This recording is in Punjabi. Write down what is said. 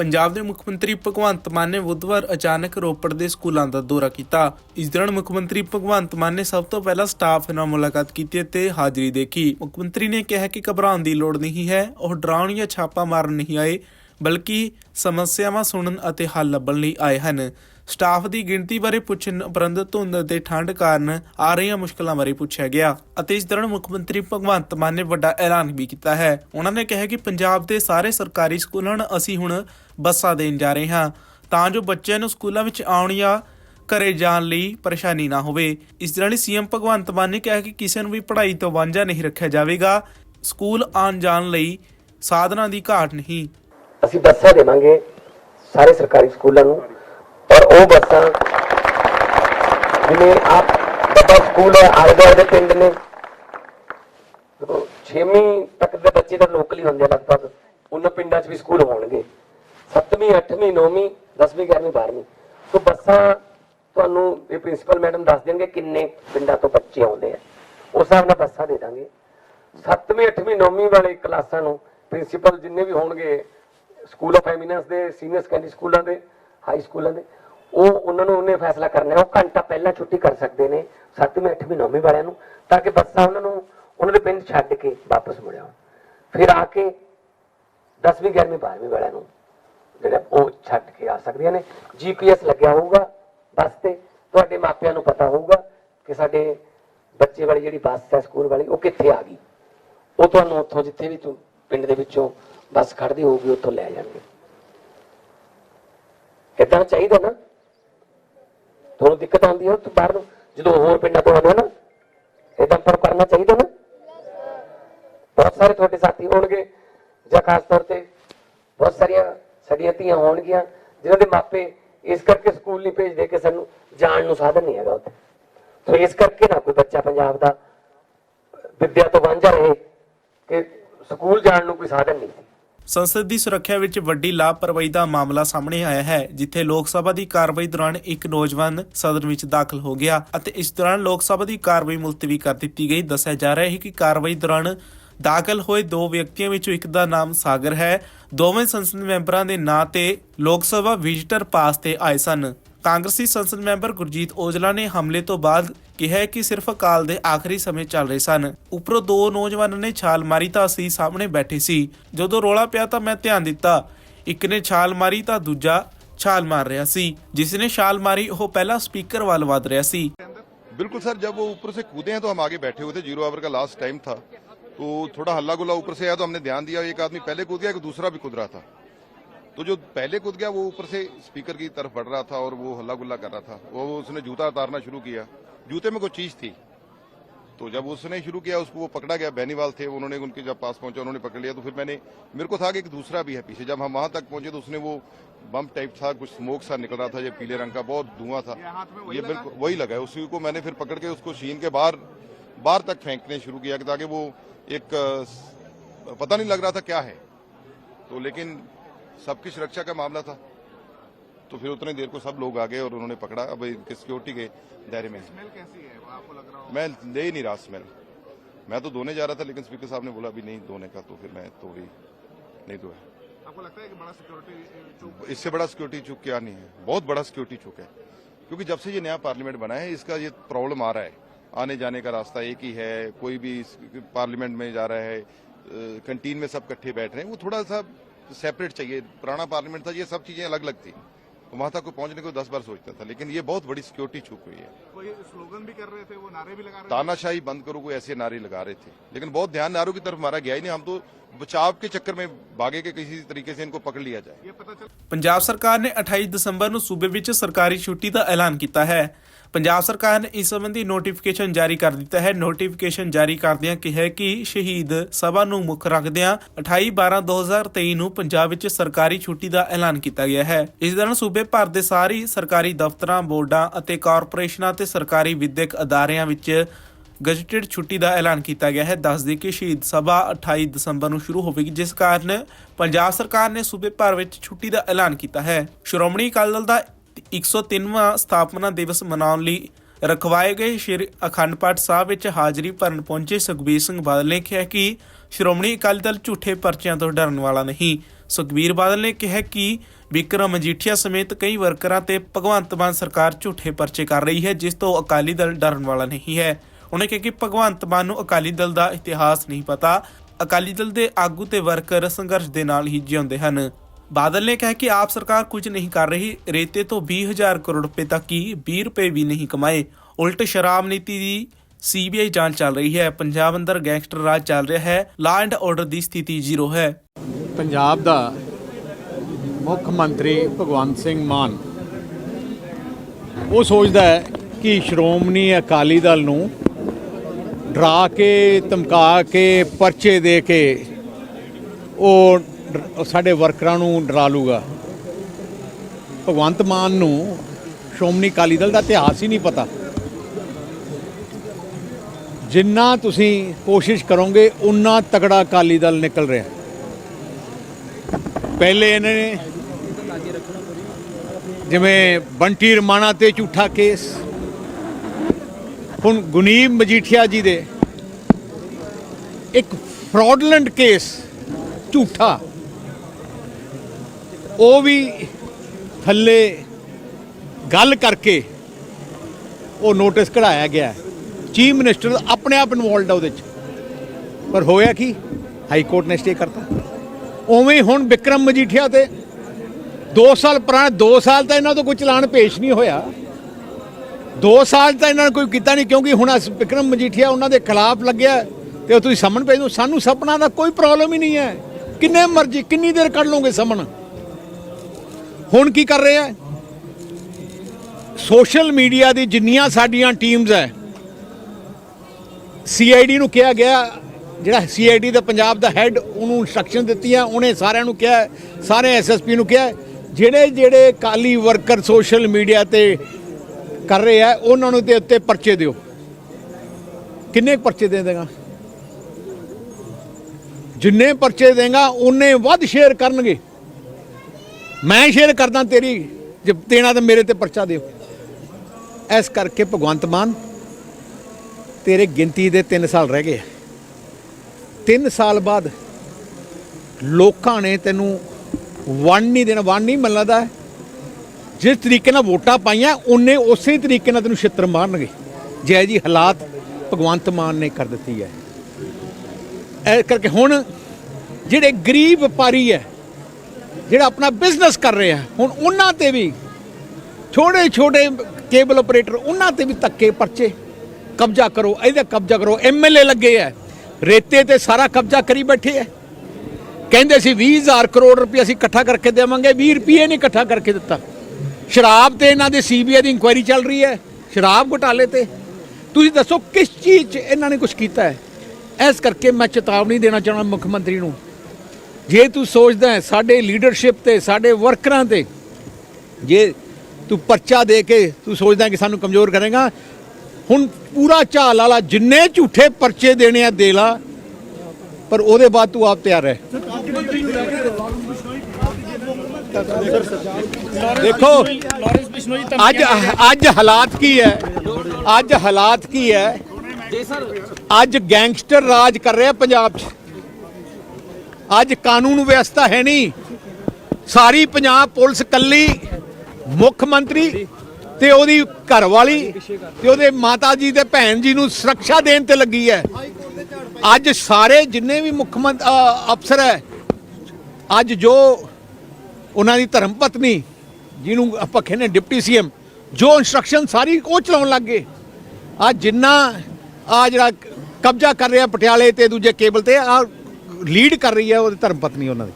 ਪੰਜਾਬ ਦੇ ਮੁੱਖ ਮੰਤਰੀ ਭਗਵੰਤ ਮਾਨ ਨੇ ਬੁੱਧਵਾਰ ਅਚਾਨਕ ਰੋਪੜ ਦੇ ਸਕੂਲਾਂ ਦਾ ਦੌਰਾ ਕੀਤਾ। ਇਸ ਦੌਰਾਨ ਮੁੱਖ ਮੰਤਰੀ ਭਗਵੰਤ ਮਾਨ ਨੇ ਸਭ ਤੋਂ ਪਹਿਲਾਂ ਸਟਾਫ ਨਾਲ ਮੁਲਾਕਾਤ ਕੀਤੀ ਅਤੇ ਹਾਜ਼ਰੀ ਦੇਖੀ। ਮੁੱਖ ਮੰਤਰੀ ਨੇ ਕਿਹਾ ਕਿ ਘਬਰਾਉਣ ਦੀ ਲੋੜ ਨਹੀਂ ਹੈ, ਉਹ ਡਰਾਉਣ ਜਾਂ ਛਾਪਾ ਮਾਰਨ ਨਹੀਂ ਆਏ। ਬਲਕਿ ਸਮੱਸਿਆਵਾਂ ਸੁਣਨ ਅਤੇ ਹੱਲ ਲੱਭਣ ਲਈ ਆਏ ਹਨ। ਸਟਾਫ ਦੀ ਗਿਣਤੀ ਬਾਰੇ ਪੁੱਛਣ ਉਪਰੰਤ ਧੁੰਦ ਅਤੇ ਠੰਡ ਕਾਰਨ ਆ ਰਹੀਆਂ ਮੁਸ਼ਕਲਾਂ ਬਾਰੇ ਪੁੱਛਿਆ ਗਿਆ ਅਤੇ ਇਸ ਦੌਰਾਨ ਮੁੱਖ ਮੰਤਰੀ ਭਗਵੰਤ ਮਾਨ ਨੇ ਵੱਡਾ ਐਲਾਨ ਵੀ ਕੀਤਾ ਹੈ। ਉਹਨਾਂ ਨੇ ਕਿਹਾ ਕਿ ਪੰਜਾਬ ਦੇ ਸਾਰੇ ਸਰਕਾਰੀ ਸਕੂਲਾਂ ਨੂੰ ਅਸੀਂ ਹੁਣ ਬੱਸਾਂ ਦੇਣ ਜਾ ਰਹੇ ਹਾਂ, ਤਾਂ ਜੋ ਬੱਚਿਆਂ ਨੂੰ ਸਕੂਲਾਂ ਵਿੱਚ ਆਉਣ ਜਾਂ ਘਰੇ ਜਾਣ ਲਈ ਪਰੇਸ਼ਾਨੀ ਨਾ ਹੋਵੇ। ਇਸ ਦੌਰਾਨ ਸੀਐਮ ਭਗਵੰਤ ਮਾਨ ਨੇ ਕਿਹਾ ਕਿ ਕਿਸੇ ਨੂੰ ਵੀ ਪੜ੍ਹਾਈ ਤੋਂ ਵਾਂਝਾ ਨਹੀਂ ਰੱਖਿਆ ਜਾਵੇਗਾ। ਸਕੂਲ ਆਉਣ ਜਾਣ ਲਈ ਸਾਧਨਾਂ ਦੀ ਘਾਟ ਨਹੀਂ। ਅਸੀਂ ਬੱਸਾਂ ਦੇਵਾਂਗੇ ਸਾਰੇ ਸਰਕਾਰੀ ਸਕੂਲਾਂ ਨੂੰ। ਔਰ ਉਹ ਬੱਸਾਂ ਜਿਵੇਂ ਆਪ ਬੱਬਾ ਸਕੂਲ ਹੈ ਆਲੇ ਦੇ ਪਿੰਡ ਨੇ। 6ਵੀਂ ਤੱਕ ਦੇ ਬੱਚੇ ਤਾਂ ਲੋਕਲੀ ਹੁੰਦੇ ਆ ਲਗਭਗ। ਉਹਨਾਂ ਪਿੰਡਾਂ 'ਚ ਵੀ ਸਕੂਲ ਹੋਣਗੇ। 7ਵੀਂ 8ਵੀਂ 9ਵੀਂ 10ਵੀਂ 11ਵੀਂ 12ਵੀਂ ਤੋਂ ਬੱਸਾਂ ਤੁਹਾਨੂੰ ਇਹ ਪ੍ਰਿੰਸੀਪਲ ਮੈਡਮ ਦੱਸ ਦੇਣਗੇ ਕਿੰਨੇ ਪਿੰਡਾਂ ਤੋਂ ਬੱਚੇ ਆਉਂਦੇ ਆ। ਉਸ ਹਿਸਾਬ ਨਾਲ ਬੱਸਾਂ ਦੇ ਦਾਂਗੇ। 7ਵੀਂ 8ਵੀਂ 9ਵੀਂ ਵਾਲੇ ਕਲਾਸਾਂ ਨੂੰ ਪ੍ਰਿੰਸੀਪਲ ਜਿੰਨੇ ਵੀ ਹੋਣਗੇ ਸਕੂਲ ਆਫ ਐਮੀਨੈਂਸ ਦੇ ਸੀਨੀਅਰ ਸੈਕੰਡਰੀ ਸਕੂਲਾਂ ਦੇ ਹਾਈ ਸਕੂਲਾਂ ਦੇ। ਉਹ, ਉਹਨਾਂ ਨੂੰ ਉਹਨੇ ਫੈਸਲਾ ਕਰਨਾ ਹੈ। ਉਹ ਘੰਟਾ ਪਹਿਲਾਂ ਛੁੱਟੀ ਕਰ ਸਕਦੇ ਨੇ 7ਵੀਂ 8ਵੀਂ 9ਵੀਂ ਵਾਲਿਆਂ ਨੂੰ, ਤਾਂ ਕਿ ਬੱਸਾਂ ਉਹਨਾਂ ਨੂੰ, ਉਹਨਾਂ ਦੇ ਪਿੰਡ ਛੱਡ ਕੇ ਵਾਪਸ ਮੁੜ ਆਉਣ। ਫਿਰ ਆ ਕੇ 10ਵੀਂ 11ਵੀਂ 12ਵੀਂ ਵਾਲਿਆਂ ਨੂੰ ਜਿਹੜਾ ਉਹ ਛੱਡ ਕੇ ਆ ਸਕਦੀਆਂ ਨੇ। ਜੀਪੀਐਸ ਲੱਗਿਆ ਹੋਊਗਾ ਬੱਸ ਤੇ। ਤੁਹਾਡੇ ਮਾਪਿਆਂ ਨੂੰ ਪਤਾ ਹੋਊਗਾ ਕਿ ਸਾਡੇ ਬੱਚੇ ਵਾਲੀ ਜਿਹੜੀ ਬੱਸ ਹੈ, ਸਕੂਲ ਵਾਲੀ, ਉਹ ਕਿੱਥੇ ਆ ਗਈ। ਉਹ ਤੁਹਾਨੂੰ ਉੱਥੋਂ ਜਿੱਥੇ ਵੀ ਤੁ- ਪਿੰਡ ਦੇ ਵਿੱਚੋਂ ਬੱਸ ਖੜਦੀ ਹੋਊਗੀ, ਉੱਥੋਂ ਲੈ ਜਾਣਗੇ ਇਦਾਂ ਚਾਹੀਦਾ ਨਾ। ਤੁਹਾਨੂੰ ਦਿੱਕਤ ਆਉਂਦੀ ਹੈ ਤਾਂ ਬਾਹਰ ਨੂੰ, ਜਦੋਂ ਹੋਰ ਪਿੰਡਾਂ ਤੋਂ ਆਉਂਦੇ ਨਾ ਇਦਾਂ ਪਰ ਕਰਨਾ ਚਾਹੀਦਾ ਨਾ। ਬਹੁਤ ਸਾਰੇ ਤੁਹਾਡੇ ਸਾਥੀ ਹੋਣਗੇ ਜਾਂ ਖਾਸ ਤੌਰ ਤੇ ਬਹੁਤ ਸਾਰੀਆਂ ਸਾਡੀਆਂ ਧੀਆਂ ਹੋਣਗੀਆਂ ਜਿਨ੍ਹਾਂ ਦੇ ਮਾਪੇ ਇਸ ਕਰਕੇ ਸਕੂਲ ਨਹੀਂ ਭੇਜਦੇ ਕਿ ਸਾਨੂੰ ਜਾਣ ਨੂੰ ਸਾਧਨ ਨਹੀਂ ਹੈਗਾ ਉੱਥੇ। ਸੋ ਇਸ ਕਰਕੇ ਨਾ ਕੋਈ ਬੱਚਾ ਪੰਜਾਬ ਦਾ ਵਿੱਦਿਆ ਤੋਂ ਵਾਂਝਾ ਰਹੇ, ਕਿ ਸਕੂਲ ਜਾਣ ਨੂੰ ਕੋਈ ਸਾਧਨ ਨਹੀਂ। ਸੀ ਸੰਸਦ ਦੀ ਸੁਰੱਖਿਆ ਵਿੱਚ ਵੱਡੀ ਲਾਪਰਵਾਹੀ ਦਾ ਮਾਮਲਾ ਸਾਹਮਣੇ ਆਇਆ ਹੈ, ਜਿੱਥੇ ਲੋਕ ਸਭਾ ਦੀ ਕਾਰਵਾਈ ਦੌਰਾਨ ਇੱਕ ਨੌਜਵਾਨ ਸਦਨ ਵਿੱਚ ਦਾਖਲ ਹੋ ਗਿਆ ਅਤੇ ਇਸ ਦੌਰਾਨ ਲੋਕ ਸਭਾ ਦੀ ਕਾਰਵਾਈ ਮੁਲਤਵੀ ਕਰ ਦਿੱਤੀ ਗਈ। ਦੱਸਿਆ ਜਾ ਰਿਹਾ ਹੈ ਕਿ ਕਾਰਵਾਈ ਦੌਰਾਨ ਦਾਖਲ ਹੋਏ ਦੋ ਵਿਅਕਤੀਆਂ ਵਿੱਚੋਂ ਇੱਕ ਦਾ ਨਾਮ ਸਾਗਰ ਹੈ। ਦੋਵੇਂ ਸੰਸਦ ਮੈਂਬਰਾਂ ਦੇ ਨਾਂ ਤੇ ਲੋਕ ਸਭਾ ਵਿਜ਼ਿਟਰ ਪਾਸ ਤੇ ਆਏ ਸਨ। ਕਾਂਗਰਸੀ ਸੰਸਦ ਮੈਂਬਰ ਗੁਰਜੀਤ ਔਜਲਾ ਨੇ ਹਮਲੇ ਤੋਂ ਬਾਅਦ ਕਿਹਾ ਹੈ ਕਿ ਸਿਰਫ ਅਕਾਲ ਦੇ ਆਖਰੀ ਸਮੇਂ ਚੱਲ ਰਹੇ ਸਨ ਉੱਪਰੋਂ ਦੋ ਨੌਜਵਾਨਾਂ ਨੇ ਛਾਲ ਮਾਰੀ ਤਾਂ ਅਸੀਂ ਸਾਹਮਣੇ ਬੈਠੇ ਸੀ ਜਦੋਂ ਰੋਲਾ ਪਿਆ ਤਾਂ ਮੈਂ ਧਿਆਨ ਦਿੱਤਾ ਇੱਕ ਨੇ ਛਾਲ ਮਾਰੀ ਤਾਂ ਦੂਜਾ ਛਾਲ ਮਾਰ ਰਿਹਾ ਸੀ ਜਿਸ ਨੇ ਛਾਲ ਮਾਰੀ ਉਹ ਪਹਿਲਾਂ ਸਪੀਕਰ ਵੱਲ ਵਧ ਰਿਹਾ ਸੀ बिल्कुल सर जब वो ऊपर से कूदे हैं तो हम आगे बैठे हुए थे जीरो आवर का लास्ट टाइम था तो थोड़ा हल्ला गुल्ला ऊपर से आया तो हमने ध्यान दिया एक आदमी पहले कूद गया एक दूसरा भी कूद रहा था तो जो पहले कूद गया वो ऊपर से स्पीकर की तरफ़ बढ़ रहा था और वो हल्ला गुल्ला कर रहा था। वो उसने जूता उतारना शुरू किया। जूते में कोई चीज़ थी। तो जब उसने शुरू किया उसको वो पकड़ा गया। बेनीवाल थे उन्होंने उनके जब पास पहुँचा उन्होंने पकड़ लिया। तो फिर मैंने मेरे को था कि एक दूसरा भी है पीछे। जब हम वहाँ तक पहुँचे तो उसने वो बम टाइप था कुछ स्मोक सा निकल रहा था ये पीले रंग का बहुत धुआँ था। ये बिल्कुल वही लगा है। उसी को मैंने फिर पकड़ के उसको शीन के बाहर बाहर तक फेंकने शुरू किया ताकि वो एक पता नहीं लग रहा था क्या है। तो लेकिन सबकी सुरक्षा का मामला था। तो फिर उतने देर को सब लोग आ गए और उन्होंने पकड़ा। अब इनके सिक्योरिटी के दायरे में स्मेल कैसी है? आपको लग रहा मैं ले ही नहीं रहा स्मेल मैं तो धोने जा रहा था लेकिन स्पीकर साहब ने बोला अभी नहीं धोने का। तो फिर मैं तो भी नहीं धोया। आपको लगता है कि बड़ा सिक्योरिटी इससे बड़ा सिक्योरिटी चूक क्या नहीं है। बहुत बड़ा सिक्योरिटी चूक है। क्योंकि जब से ये नया पार्लियामेंट बना है इसका ये प्रॉब्लम आ रहा है। आने जाने का रास्ता एक ही है। कोई भी पार्लियामेंट में जा रहा है कंटीन में सब इकट्ठे बैठ रहे हैं। वो थोड़ा सा सेपरेट चाहिए पुराना पार्लियामेंट था ये सब चीजें अलग अलग थी तो वहां तक को पहुंचने को दस बार सोचता था लेकिन ये बहुत बड़ी सिक्योरिटी चूक हुई है कोई स्लोगन भी कर रहे थे वो नारे भी लगा रहे थे तानाशाही बंद करो कोई ऐसे नारे लगा रहे थे लेकिन बहुत ध्यान नारों की तरफ हमारा गया ही नहीं हम तो बचाव के चक्कर में भागे के किसी तरीके से इनको पकड़ लिया जाए ये पता चल ਪੰਜਾਬ ਸਰਕਾਰ ਨੇ 28 ਦਸੰਬਰ ਨੂੰ ਸੂਬੇ ਵਿੱਚ ਸਰਕਾਰੀ ਛੁੱਟੀ ਦਾ ਐਲਾਨ ਕੀਤਾ ਹੈ ਪੰਜਾਬ ਸਰਕਾਰ ਨੇ ਇਸ ਸੰਬੰਧੀ ਨੋਟੀਫਿਕੇਸ਼ਨ ਜਾਰੀ ਕਰ ਦਿੱਤਾ ਹੈ। ਨੋਟੀਫਿਕੇਸ਼ਨ ਜਾਰੀ ਕਰਦਿਆਂ ਕਿਹਾ ਕਿ ਸ਼ਹੀਦ ਸਭਾ ਨੂੰ ਮੁੱਖ ਰੱਖਦਿਆਂ 28 12 2023 ਨੂੰ ਪੰਜਾਬ ਵਿੱਚ ਸਰਕਾਰੀ ਛੁੱਟੀ ਦਾ ਐਲਾਨ ਕੀਤਾ ਗਿਆ ਹੈ। ਇਸ ਦੌਰਾਨ ਸੂਬੇ ਭਰ ਦੇ ਸਾਰੀ ਸਰਕਾਰੀ ਦਫ਼ਤਰਾਂ, ਬੋਰਡਾਂ ਅਤੇ ਕਾਰਪੋਰੇਸ਼ਨਾਂ ਤੇ ਸਰਕਾਰੀ ਵਿਦਿਅਕ ਅਦਾਰਿਆਂ ਵਿੱਚ ਗਜ਼ਟਿਡ ਛੁੱਟੀ ਦਾ ਐਲਾਨ ਕੀਤਾ ਗਿਆ ਹੈ। ਦੱਸਦੇ ਕਿ ਸ਼ਹੀਦ ਸਭਾ 28 ਦਸੰਬਰ ਨੂੰ ਸ਼ੁਰੂ ਹੋਵੇਗੀ, ਜਿਸ ਕਾਰਨ ਪੰਜਾਬ ਸਰਕਾਰ ਨੇ ਸੂਬੇ ਭਰ ਵਿੱਚ ਛੁੱਟੀ ਦਾ ਐਲਾਨ ਕੀਤਾ ਹੈ। ਸ਼੍ਰੋਮਣੀ ਅਕਾਲੀ ਦਲ ਦਾ 103ਵਾਂ ਸਥਾਪਨਾ ਦਿਵਸ ਮਨਾਉਣ ਲਈ ਰਖਵਾਏ ਗਏ ਸ਼੍ਰੀ ਅਖੰਡ ਪਾਠ ਸਾਹਿਬ ਵਿੱਚ ਹਾਜ਼ਰੀ ਭਰਨ ਪਹੁੰਚੇ ਸੁਖਬੀਰ ਸਿੰਘ ਬਾਦਲ ਨੇ ਕਿਹਾ ਕਿ ਸ਼੍ਰੋਮਣੀ ਅਕਾਲੀ ਦਲ ਝੂਠੇ ਪਰਚਿਆਂ ਤੋਂ ਡਰਨ ਵਾਲਾ ਨਹੀਂ। ਸੁਖਬੀਰ ਬਾਦਲ ਨੇ ਕਿਹਾ ਕਿ ਵਿਕਰਮ ਮਜੀਠੀਆ ਸਮੇਤ ਕਈ ਵਰਕਰਾਂ ਤੇ ਭਗਵੰਤ ਮਾਨ ਸਰਕਾਰ ਝੂਠੇ ਪਰਚੇ ਕਰ ਰਹੀ ਹੈ, ਜਿਸ ਤੋਂ ਅਕਾਲੀ ਦਲ ਡਰਨ ਵਾਲਾ ਨਹੀਂ ਹੈ। ਉਹਨੇ ਕਿਹਾ ਕਿ ਭਗਵੰਤ ਮਾਨ ਨੂੰ ਅਕਾਲੀ ਦਲ ਦਾ ਇਤਿਹਾਸ ਨਹੀਂ ਪਤਾ। ਅਕਾਲੀ ਦਲ ਦੇ ਆਗੂ ਤੇ ਵਰਕਰ ਸੰਘਰਸ਼ ਦੇ ਨਾਲ ਹੀ ਜਿਉਂਦੇ ਹਨ। ਬਾਦਲ ਨੇ ਕਿਹਾ ਕਿ ਆਪ ਸਰਕਾਰ ਕੁਝ ਨਹੀਂ ਕਰ ਰਹੀ, ਰੇਤੇ ਤੋਂ 20000 ਕਰੋੜ ਰੁਪਏ ਤੱਕ ਹੀ 20 ਰੁਪਏ ਵੀ ਨਹੀਂ ਕਮਾਏ। ਉਲਟ ਸ਼ਰਾਬ ਨੀਤੀ ਦੀ ਸੀਬੀਆਈ ਜਾਂਚ ਚੱਲ ਰਹੀ ਹੈ। ਪੰਜਾਬ ਅੰਦਰ ਗੈਂਗਸਟਰ ਰਾਜ ਚੱਲ ਰਿਹਾ ਹੈ। ਲਾ ਐਂਡ ਆਰਡਰ ਦੀ ਸਥਿਤੀ ਜ਼ੀਰੋ ਹੈ। ਪੰਜਾਬ ਦਾ ਮੁੱਖ ਮੰਤਰੀ ਭਗਵੰਤ ਸਿੰਘ ਮਾਨ ਉਹ ਸੋਚਦਾ ਹੈ ਕਿ ਸ਼੍ਰੋਮਣੀ ਅਕਾਲੀ ਦਲ ਨੂੰ ਡਰਾ ਕੇ, ਧਮਕਾ ਕੇ, ਪਰਚੇ ਦੇ ਕੇ ਉਹ ਸਾਡੇ ਵਰਕਰਾਂ ਨੂੰ ਡਰਾ ਲੂਗਾ। ਭਗਵੰਤ ਮਾਨ ਨੂੰ ਸ਼੍ਰੋਮਣੀ ਅਕਾਲੀ ਦਲ ਦਾ ਇਤਿਹਾਸ ਹੀ ਨਹੀਂ ਪਤਾ। ਜਿੰਨਾ ਤੁਸੀਂ ਕੋਸ਼ਿਸ਼ ਕਰੋਗੇ ਉਨਾ ਤਕੜਾ ਅਕਾਲੀ ਦਲ ਨਿਕਲ ਰਿਹਾ। ਪਹਿਲੇ ਇਹਨਾਂ ਨੇ ਜਿਵੇਂ ਬੰਟੀ ਰਮਾਣਾ ਤੇ ਝੂਠਾ ਕੇਸ, ਹੁਣ ਗੁਨੀਬ ਮਜੀਠੀਆ ਜੀ ਦੇ ਇੱਕ ਫਰਾਡਲੈਂਟ ਕੇਸ ਝੂਠਾ। ਉਹ ਵੀ ਥੱਲੇ ਗੱਲ ਕਰਕੇ ਉਹ ਨੋਟਿਸ ਕਢਾਇਆ ਗਿਆ। ਚੀਫ ਮਿਨਿਸਟਰ ਆਪਣੇ ਆਪ ਇਨਵੋਲਡ ਆ ਉਹਦੇ ਚ। ਪਰ ਹੋਇਆ ਕੀ? ਹਾਈ ਕੋਰਟ ਨੇ ਸਟੇ ਕਰਤਾ। ਉਵੇਂ ਹੀ ਹੁਣ ਵਿਕਰਮ ਮਜੀਠੀਆ ਤੇ 2 ਸਾਲ ਪੁਰਾਣਾ 2 ਸਾਲ ਤਾਂ ਇਹਨਾਂ ਤੋਂ ਕੋਈ ਚਲਾਨ ਪੇਸ਼ ਨਹੀਂ ਹੋਇਆ। 2 ਸਾਲ ਤਾਂ ਇਹਨਾਂ ਨੇ ਕੋਈ ਕੀਤਾ ਨਹੀਂ, ਕਿਉਂਕਿ ਹੁਣ ਅਸ ਵਿਕਰਮ ਮਜੀਠੀਆ ਉਹਨਾਂ ਦੇ ਖਿਲਾਫ ਲੱਗਿਆ ਤੇ ਉਹ ਤੁਸੀਂ ਸਮਨ ਭੇਜ ਦਿਓ ਸਾਨੂੰ ਸਪਨਾ ਦਾ ਕੋਈ ਪ੍ਰੋਬਲਮ ਹੀ ਨਹੀਂ ਹੈ। ਕਿੰਨੇ ਮਰਜ਼ੀ, ਕਿੰਨੀ ਦੇਰ ਕੱਢ ਲਓਗੇ ਸਮਨ ਹੁਣ ਕੀ ਕਰ ਰਹੇ ਆ? ਸੋਸ਼ਲ ਮੀਡੀਆ ਦੀ ਜਿੰਨੀਆਂ ਸਾਡੀਆਂ ਟੀਮਸ ਹੈ ਸੀਆਈਡੀ ਨੂੰ ਕਿਹਾ ਗਿਆ, ਜਿਹੜਾ ਸੀਆਈਡੀ ਦਾ ਪੰਜਾਬ ਦਾ ਹੈੱਡ ਉਹਨੂੰ ਇਨਸਟਰਕਸ਼ਨ ਦਿੱਤੀਆਂ, ਉਹਨੇ ਸਾਰਿਆਂ ਨੂੰ ਕਿਹਾ, ਸਾਰੇ ਐਸਐਸਪੀ ਨੂੰ ਕਿਹਾ, ਜਿਹੜੇ ਜਿਹੜੇ ਕਾਲੀ ਵਰਕਰ ਸੋਸ਼ਲ ਮੀਡੀਆ ਤੇ ਕਰ ਰਹੇ ਆ, ਉਹਨਾਂ ਨੂੰ ਦੇ ਉੱਤੇ ਪਰਚੇ ਦਿਓ। ਕਿੰਨੇ ਕੁ ਪਰਚੇ ਦੇ ਦੇਗਾ? ਜਿੰਨੇ ਪਰਚੇ ਦੇਗਾ, ਉਹਨੇ ਵੱਧ ਸ਼ੇਅਰ ਕਰਨਗੇ। ਮੈਂ ਸ਼ੇਅਰ ਕਰਦਾ ਤੇਰੀ, ਜੇ ਦੇਣਾ ਤਾਂ ਮੇਰੇ ਤੇ ਪਰਚਾ ਦਿਓ। ਇਸ ਕਰਕੇ ਭਗਵੰਤ ਮਾਨ, ਤੇਰੇ ਗਿਣਤੀ ਦੇ 3 ਸਾਲ ਰਹਿ ਗਏ 3 ਸਾਲ ਬਾਅਦ ਲੋਕਾਂ ਨੇ ਤੈਨੂੰ ਵੰਡ ਨਹੀਂ ਦੇਣਾ, ਵੰਡ ਨਹੀਂ ਮਿਲਦਾ ਜਿਸ ਤਰੀਕੇ ਨਾਲ ਵੋਟਾਂ ਪਾਈਆਂ, ਉਹਨੇ ਉਸੇ ਤਰੀਕੇ ਨਾਲ ਤੈਨੂੰ ਛਿੱਤਰ ਮਾਰਨਗੇ। ਜੈ ਜੀ ਹਾਲਾਤ ਭਗਵੰਤ ਮਾਨ ਨੇ ਕਰ ਦਿੱਤੀ ਹੈ। ਇਹ ਕਰਕੇ ਹੁਣ ਜਿਹੜੇ ਗਰੀਬ ਵਪਾਰੀ ਹੈ ਜਿਹੜਾ ਆਪਣਾ ਬਿਜ਼ਨਸ ਕਰ ਰਹੇ ਆ, ਹੁਣ ਉਹਨਾਂ ਤੇ ਵੀ ਛੋਟੇ ਛੋਟੇ ਕੇਬਲ ਆਪਰੇਟਰ ਉਹਨਾਂ ਤੇ ਵੀ ਧੱਕੇ ਪਰਚੇ ਕਬਜ਼ਾ ਕਰੋ, ਇਹਦਾ ਕਬਜ਼ਾ ਕਰੋ ਐਮਐਲਏ ਲੱਗੇ ਆ, ਰੇਤੇ ਤੇ ਸਾਰਾ ਕਬਜ਼ਾ ਕਰੀ ਬੈਠੇ ਆ। ਕਹਿੰਦੇ ਸੀ 20000 ਕਰੋੜ ਰੁਪਏ ਅਸੀਂ ਇਕੱਠਾ ਕਰਕੇ ਦੇਵਾਂਗੇ 20 ਰੁਪਏ ਨਹੀਂ ਇਕੱਠਾ ਕਰਕੇ ਦਿੱਤਾ। ਸ਼ਰਾਬ ਤੇ ਇਹਨਾਂ ਦੇ ਸੀਬੀਆਈ ਦੀ ਇਨਕੁਆਇਰੀ ਚੱਲ ਰਹੀ ਹੈ, ਸ਼ਰਾਬ ਘੁਟਾਲੇ ਤੇ। ਤੁਸੀਂ ਦੱਸੋ ਕਿਸ ਚੀਜ਼ 'ਚ ਇਹਨਾਂ ਨੇ ਕੁਝ ਕੀਤਾ ਹੈ? ਇਸ ਕਰਕੇ ਮੈਂ ਚੇਤਾਵਨੀ ਦੇਣਾ ਚਾਹੁੰਦਾ ਮੁੱਖ ਮੰਤਰੀ ਨੂੰ ਜੇ ਤੂੰ ਸੋਚਦਾ ਹੈ ਸਾਡੇ ਲੀਡਰਸ਼ਿਪ ਤੇ, ਸਾਡੇ ਵਰਕਰਾਂ ਤੇ, ਜੇ ਤੂੰ ਪਰਚਾ ਦੇ ਕੇ ਤੂੰ ਸੋਚਦਾ ਕਿ ਸਾਨੂੰ ਕਮਜ਼ੋਰ ਕਰੇਗਾ, ਹੁਣ ਪੂਰਾ ਝਾਲ ਵਾਲਾ ਜਿੰਨੇ ਝੂਠੇ ਪਰਚੇ ਦੇਣੇ ਆ ਦੇ ਲਾ, ਪਰ ਉਹਦੇ ਬਾਅਦ ਤੂੰ ਆਪ ਤਿਆਰ ਹੈ ਦੇਖੋ, ਅੱਜ ਅੱਜ ਹਾਲਾਤ ਕੀ ਹੈ? ਅੱਜ ਹਾਲਾਤ ਕੀ ਹੈ? ਅੱਜ ਗੈਂਗਸਟਰ ਰਾਜ ਕਰ ਰਿਹਾ ਪੰਜਾਬ 'ਚ। ਅੱਜ ਕਾਨੂੰਨ ਵਿਵਸਥਾ ਹੈ ਨਹੀਂ। ਸਾਰੀ ਪੰਜਾਬ ਪੁਲਿਸ ਕੱਲੀ, ਮੁੱਖ ਮੰਤਰੀ ਤੇ ਉਹਦੀ ਘਰਵਾਲੀ ਤੇ ਉਹਦੇ ਮਾਤਾ ਜੀ ਤੇ ਭੈਣ ਜੀ ਨੂੰ ਸੁਰੱਖਿਆ ਦੇਣ ਤੇ ਲੱਗੀ ਹੈ। ਅੱਜ ਸਾਰੇ ਜਿੰਨੇ ਵੀ ਮੁੱਖ ਮੰਤ ਅਫਸਰ ਹੈ, ਅੱਜ ਜੋ ਉਹਨਾਂ ਦੀ ਧਰਮ ਪਤਨੀ, ਜਿਹਨੂੰ ਆਪਾਂ ਕਹਿੰਦੇ ਡਿਪਟੀ ਸੀਐਮ, ਜੋ ਇਨਸਟਰਕਸ਼ਨ ਸਾਰੀ ਉਹ ਚਲਾਉਣ ਲੱਗ ਗਏ। ਆ ਜਿੰਨਾ ਆ ਜਿਹੜਾ ਕਬਜ਼ਾ ਕਰ ਰਿਹਾ ਪਟਿਆਲੇ ਤੇ ਦੂਜੇ ਕੇਬਲ ਤੇ, ਆ ਲੀਡ ਕਰ ਰਹੀ ਹੈ ਉਹਦੀ ਧਰਮ ਪਤਨੀ ਉਹਨਾਂ ਦੀ।